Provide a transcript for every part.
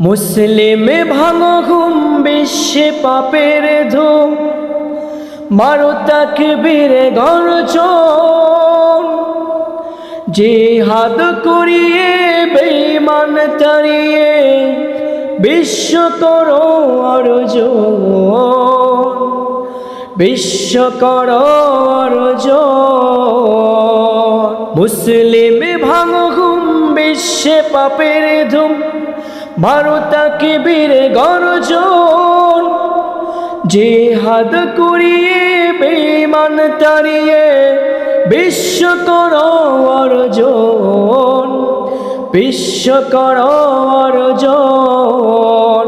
মুসলিম ভাঙো ঘুম বিশ্বে পাপের ধুম মারো তাকে বীরে গরজন। জিহাদ করিয়ে, বেঈমান তাড়িয়ে, বিশ্ব করো অর্জন। বিশ্ব করো অর্জন। মুসলিম ভাঙো ঘুম বিশ্বে পাপের ধুম মারো তাকে বীরে গরজন, জিহাদ করিয়ে বেমান তাড়িয়ে বিশ্ব করো অর্জন, বিশ্ব করো অর্জন।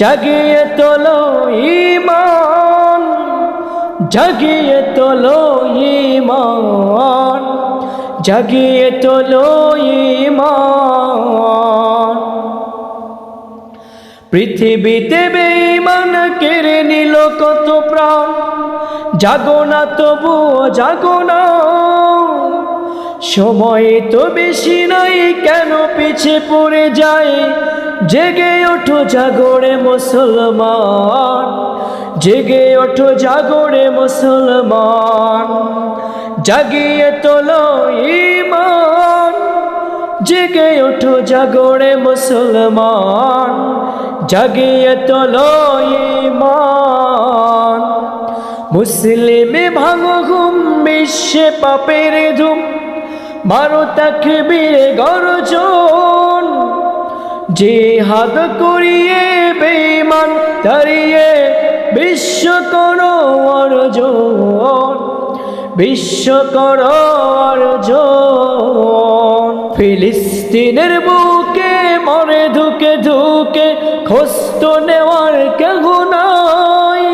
জাগিয়ে তোলো ইমান জাগিয়ে তোলো ইমান জাগিয়ে তোলো ইমান পৃথিবীতে বেঈমান কেড়ে নিল কত প্রাণ? জাগো না তবুও জাগো না। সময় তো বেশি নাই, কেন পিছে পড়ে যায়? জেগে ওঠো জাগরে মুসলমান, জেগে ওঠো জাগরে মুসলমান। জাগিয়ে তোলো ইমান জেগে ওঠো জাগরে মুসলমান, জাগিয়ে তোলো ইমান মুসলিমে ভাঙো ঘুম বিশ্বে পাপের ধুম, মারো তাকে বীরে গরজন। যে হাত করিয়ে বেমান তাড়িয়ে বিশ্ব করো অর্জন, বিশ্ব করো অর্জন। ফিলিস্তিনের বুকে মরে ধুকে ধুকে খস্ত নেওয়ার কেহ নাই।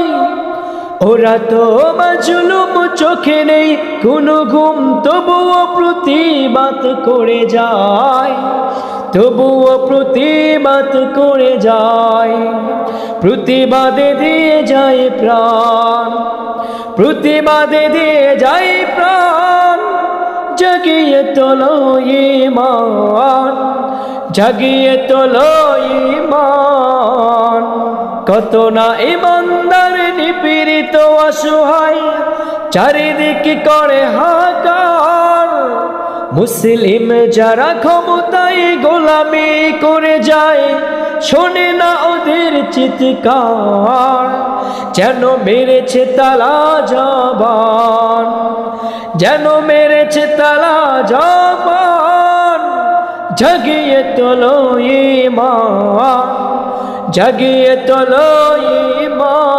ওরা তো মাজলুম চোখে নেই, কোনো ঘুম তবুও প্রতিবাদ করে যায়। তবুও প্রতিবাদ করে যায়। প্রতিবাদে দিয়ে যায় প্রাণ। প্রতিবাদে দিয়ে যায় প্রাণ। জাগিয়ে তোলো ইমান জাগিয়ে তোলো ইমান কত না ইমানদার নিপীড়িত, অসহায়, চারিদিকে করে হাকার মুসলিম যারা ক্ষমতায় গোলামি করে যায়, শোনে না ওদের চিৎকার, যেন মেরেছে তালা জবান, যেন মেরেছে তালা জবান, জাগিয়ে তোলো ইমান, জাগিয়ে তোলো ইমান।